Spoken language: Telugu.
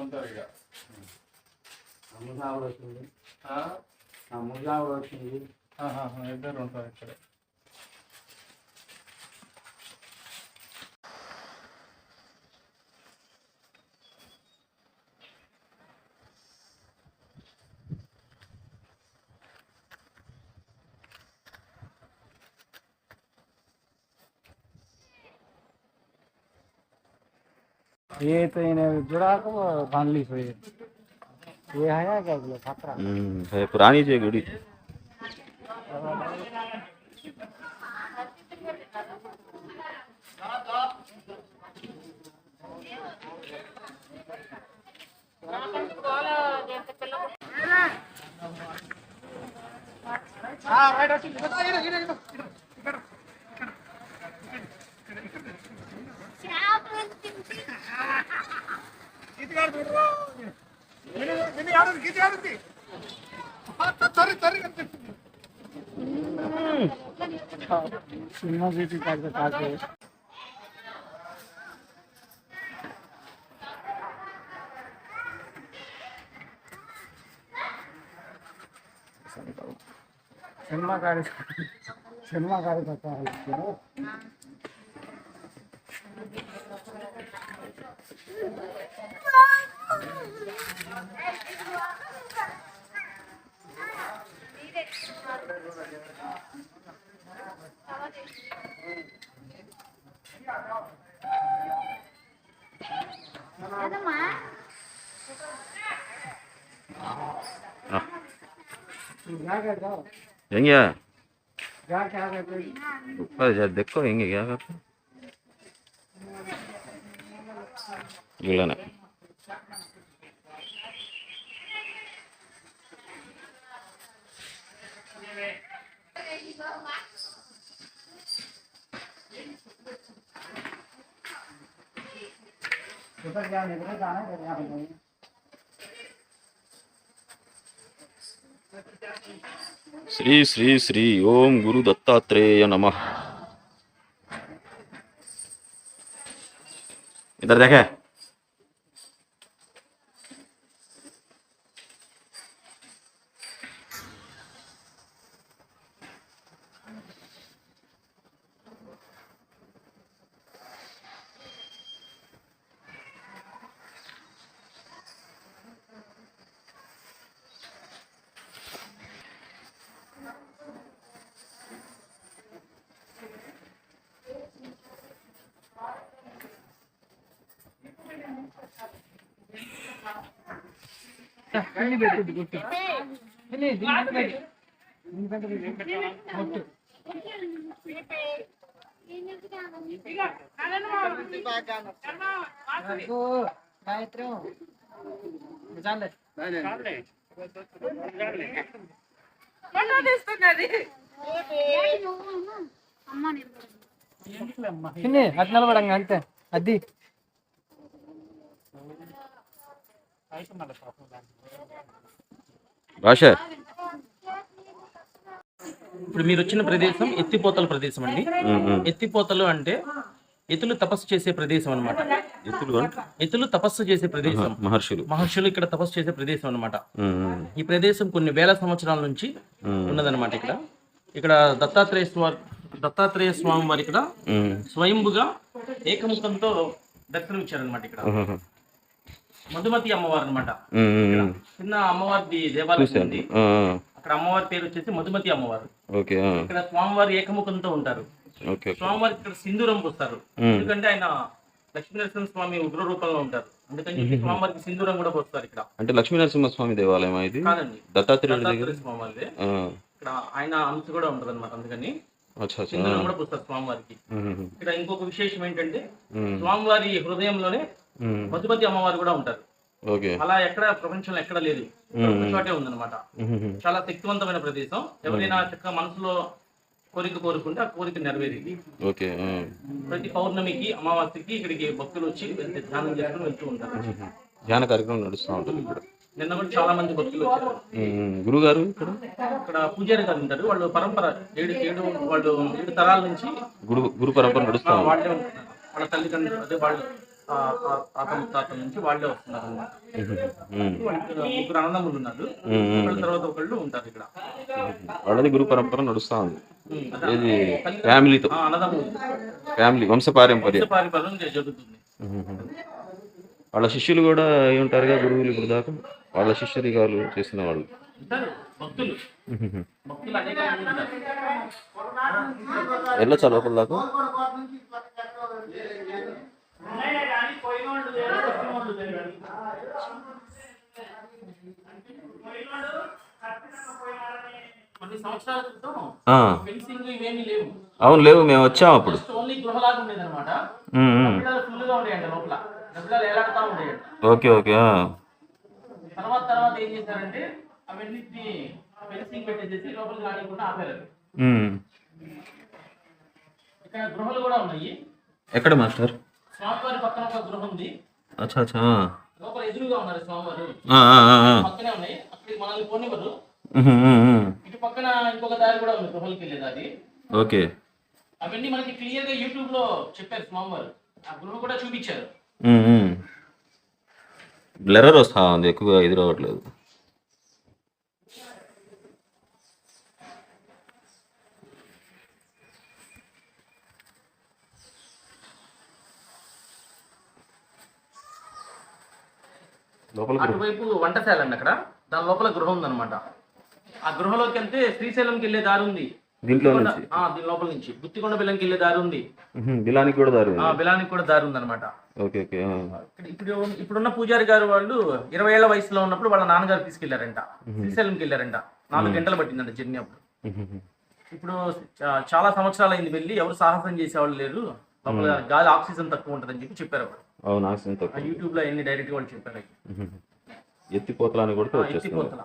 ఉంటారు ఇక? ఆహాహా, ఇద్దరు ఉంటారు ఇక్కడే. ये तो इन्हें जुड़ा को बाँध ली सोये ये है ना क्या बोले खतरा है हम्म, पुरानी से गुड़ी। हाँ राइट राइट बता ये ना ये ना ಸಿನಿಮಾ ಜೊತೆ ಕಾಡ್ಬೇಕಾದ್ರೆ సినిమా కార్య సినిమా కార్యకర్త ಹೆಂಗೆ ಉಪ್ಪ ದೆಕ್ಕೋ ಹೆಂಗೆ ಯಾಕಪ್ಪ gimana? Sri Sri Sri Om Guru Dattatreya Namah. Itu aja. చిన్ని అది నిలబడంగా అంతే. అది. భాష. ఇప్పుడు మీరు వచ్చిన ప్రదేశం ఎత్తిపోతల ప్రదేశం అండి. ఎత్తిపోతలు అంటే ఎత్తులు తపస్సు చేసే ప్రదేశం అంటే? ఎత్తులు తపస్సు చేసే ప్రదేశం. మహర్షులు. మహర్షులు ఇక్కడ తపస్సు చేసే ప్రదేశం ఉమ్, ఈ ప్రదేశం కొన్ని వేల సంవత్సరాల నుంచి ఉన్నదన్నమాట ఇక్కడ. ఇక్కడ దత్తాత్రేయ స్వామి దత్తాత్రేయ స్వామి వారి ఇక్కడ స్వయంభుగా ఏకముఖంతో దర్శనం ఇచ్చారనమాట ఇక్కడ మధుమతి అమ్మవారు అనమాట. చిన్న అమ్మవారి దేవాలయం ఉంది. అక్కడ అమ్మవారి పేరు వచ్చేసి మధుమతి అమ్మవారు. ఇక్కడ స్వామివారి ఏకముఖంతో ఉంటారు. స్వామివారి ఇక్కడ సింధూరం పోస్తారు. ఎందుకంటే ఆయన లక్ష్మీనరసింహ స్వామి ఉగ్ర రూపంలో ఉంటారు. అందుకని స్వామివారికి సింధూరం కూడా పోస్తారు ఇక్కడ. అంటే లక్ష్మీ నరసింహస్వామి దేవాలయం ఇది? దత్తాత్రేయ స్వామి ఇక్కడ ఆయన అంశ కూడా ఉంటది అనమాట అందుకని సింధూరం కూడా పూస్తారు స్వామివారికి. ఇక్కడ ఇంకొక విశేషం ఏంటంటే స్వామివారి హృదయంలోనే మధుమతి అమ్మవారు కూడా ఉంటారు. అలా ఎక్కడ ప్రపంచంలో ఎక్కడ లేదు. చోటే ఉందన్నమాట. చాలా శక్తివంతమైన ప్రదేశం. ఎవరైనా చక్కగా మనసులో కోరిక కోరుకుంటే ఆ కోరిక నెరవేరింది. ప్రతి పౌర్ణమికి అమావాస్యకి ఇక్కడికి భక్తులు వచ్చి ధ్యానం చేసుకుని వెళ్తూ ఉంటారు. ధ్యాన కార్యక్రమం నడుస్తూ ఉంటుంది ఇక్కడ. నిన్న కూడా చాలా మంది భక్తులు వచ్చారు. గురుగారు ఇక్కడ? ఇక్కడ పూజారి గారు ఉంటారు. వాళ్ళు పరంపర ఏడు ఏడు వాళ్ళు ఏడు తరాల నుంచి గురు గురు పరంపర నడుస్తూ ఆ, ఉంది. వాళ్ళే ఉంటున్నారు. వాళ్ళ తల్లిదండ్రులు అదే వాళ్ళు. తాత నుంచి వాళ్ళే వస్తున్నారు ముగ్గురు అన్నదమ్ములు ఉన్నారు. ఒకళ్ళ తర్వాత ఒకళ్ళు ఉంటారు ఇక్కడ. వాళ్ళది గురు పరంపర నడుస్తూ ఉంది. ఏది? ఫ్యామిలీతో. అన్నదమ్ములు. ఫ్యామిలీ వంశపారంపర్యం. పారిపర్యం జరుగుతుంది. వాళ్ళ శిష్యులు కూడా అయి ఉంటారుగా గురువులు ఇప్పుడు దాకా? వాళ్ళ శిష్యరికాలు చేసిన వాళ్ళు. వెళ్ళొచ్చా లోపల దాకా కొన్ని సంవత్సరాల క్రితం ఆ, ఫెన్సింగ్ ఇవేమీ లేవు అవును లేవు మేము వచ్చాం అప్పుడు జస్ట్ ఓన్లీ గృహలాగా ఉండేది అనమాట ఉమ్, ఉమ్. పిల్లలు ఫుల్గా ఉండేయండి లోపల. పిల్లలు ఏలాడుతూ ఉండేయండి ఓకే ఓకే ఆ. తర్వాత తర్వాత ఏం చేశారంటే అవన్నిటిని ఫెన్సింగ్ పెట్టేసేసి లోపలికి రానికుండా ఆపారు. ఉమ్. ఇక్కడ గృహలు కూడా ఉన్నాయి. ఎక్కడ మాస్టర్? స్వామివారి పక్కన ఒక గృహ ఉంది. అచ్చా అచ్చా ఆ. లోపల ఎదురుగా ఉన్నారు స్వామివారు. ఆ, ఆ, ఆ, ఆ. పక్కనే ఉన్నాయి. అక్కడికి మనల్ని పోనివ్వరు. ఉహు, ఉహు, ఉహు. ఇటు పక్కన ఇంకొక దారి కూడా ఉంది గృహలకి వెళ్ళే దారి. ఓకే. అవన్నీ మనకి క్లియర్గా యూట్యూబ్లో చెప్పారు స్వామివారు. ఆ గృహ కూడా చూపించారు. బ్లెరర్ వస్తా ఉంది ఎక్కువగా లోపల అటువైపు వంటశాల అండి అక్కడ. దాని లోపల గృహ ఉందన్నమాట. ఆ గృహలోకి వెళ్తే శ్రీశైలంకి వెళ్ళే దారి ఉంది. దీంట్లో నుంచి? దీని లోపల నుంచి. గుత్తికొండ బెల్లంకి వెళ్ళే దారి ఉంది. బిలానికి కూడా దారి ఉంది. బెలానికి కూడా దారి ఉందన్నమాట. ఓకే ఓకే ఆ. ఇక్కడ ఇప్పుడు ఇప్పుడున్న పూజారి గారు వాళ్ళు ఇరవై ఏళ్ళ వయసులో ఉన్నప్పుడు వాళ్ళ నాన్నగారు తీసుకెళ్ళారంట. శ్రీశైలంకి వెళ్ళారంట. నాలుగు గంటలు పట్టిందంట జర్నీ అప్పుడు. ఇప్పుడు చాలా సంవత్సరాలు అయింది వెళ్ళి ఎవరు సాహసం చేసేవాళ్ళు లేరు. లోపల గాలి ఆక్సిజన్ తక్కువ ఉంటుందని చెప్పి చెప్పారు వాళ్ళు. అవును ఆక్సిజన్ ఆ తక్కువ యూట్యూబ్లో ఎన్ని డైరెక్ట్ వాళ్ళు చెప్పారు. ఎత్తిపోతలని ఎత్తిపోతల